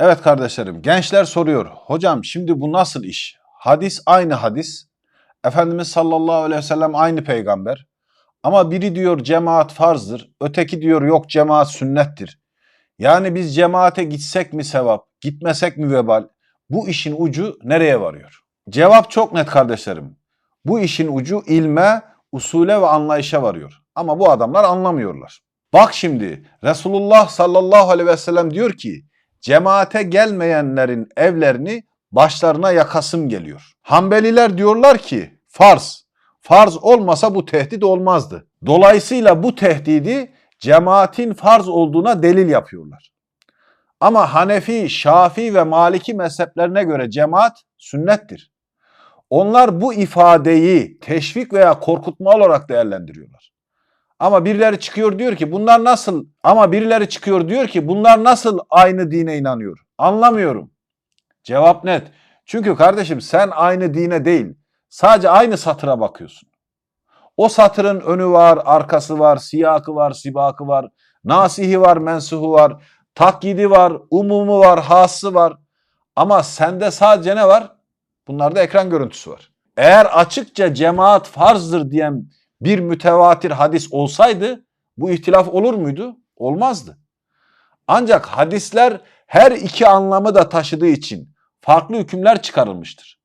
Evet kardeşlerim, gençler soruyor. Hocam şimdi bu nasıl iş? Hadis aynı hadis. Efendimiz sallallahu aleyhi ve sellem aynı peygamber. Ama biri diyor cemaat farzdır, öteki diyor yok cemaat sünnettir. Yani biz cemaate gitsek mi sevap, gitmesek mi vebal? Bu işin ucu nereye varıyor? Cevap çok net kardeşlerim. Bu işin ucu ilme, usule ve anlayışa varıyor. Ama bu adamlar anlamıyorlar. Bak şimdi Resulullah sallallahu aleyhi ve sellem diyor ki cemaate gelmeyenlerin evlerini başlarına yakasım geliyor. Hanbeliler diyorlar ki farz. Farz olmasa bu tehdit olmazdı. Dolayısıyla bu tehdidi cemaatin farz olduğuna delil yapıyorlar. Ama Hanefi, Şafi ve Maliki mezheplerine göre cemaat sünnettir. Onlar bu ifadeyi teşvik veya korkutma olarak değerlendiriyorlar. Ama birileri çıkıyor diyor ki bunlar nasıl ama birileri çıkıyor diyor ki bunlar nasıl aynı dine inanıyor? Anlamıyorum. Cevap net. Çünkü kardeşim sen aynı dine değil sadece aynı satıra bakıyorsun. O satırın önü var, arkası var, siyakı var, sibakı var, nasihi var, mensuhu var, takyidi var, umumu var, hası var. Ama sende sadece ne var? Bunlarda ekran görüntüsü var. Eğer açıkça cemaat farzdır diyen bir mütevatir hadis olsaydı bu ihtilaf olur muydu? Olmazdı. Ancak hadisler her iki anlamı da taşıdığı için farklı hükümler çıkarılmıştır.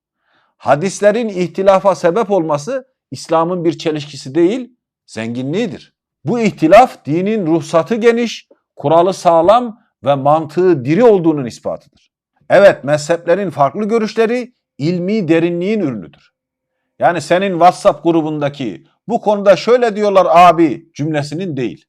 Hadislerin ihtilafa sebep olması İslam'ın bir çelişkisi değil, zenginliğidir. Bu ihtilaf dinin ruhsatı geniş, kuralı sağlam ve mantığı diri olduğunun ispatıdır. Evet mezheplerin farklı görüşleri ilmi derinliğin ürünüdür. Yani senin WhatsApp grubundaki bu konuda şöyle diyorlar abi cümlesinin değil.